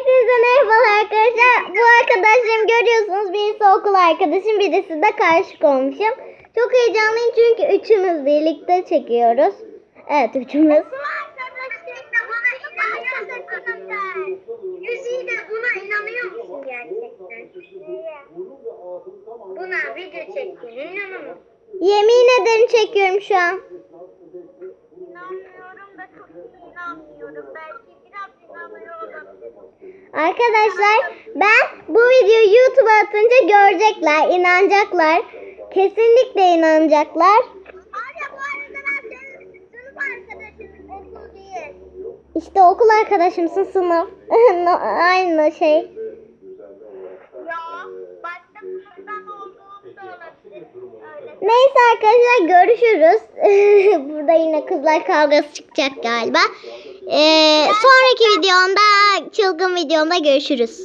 Hepinize merhabalar arkadaşlar. Bu arkadaşlarım görüyorsunuz. Birisi okul arkadaşım, birisi de karşı komşum. Çok heyecanlıyım çünkü üçümüz birlikte çekiyoruz. Evet üçümüz. Arkadaşlar bana inanıyorsun sen. Yüzüyle buna inanıyor musun gerçekten? Buna video çektiğine inanıyor musun? Yemin ederim çekiyorum şu an. İnanmıyorum da çok inanmıyorum. Belki biraz olabilirim. Arkadaşlar ben bu videoyu YouTube'a atınca görecekler, inanacaklar. Kesinlikle inanacaklar. İşte okul arkadaşımsın sınıf. Aynı şey. Neyse arkadaşlar görüşürüz. Burada yine kızlar kavgası çıkacak galiba. Ee, sonraki videomda çılgın videomda görüşürüz.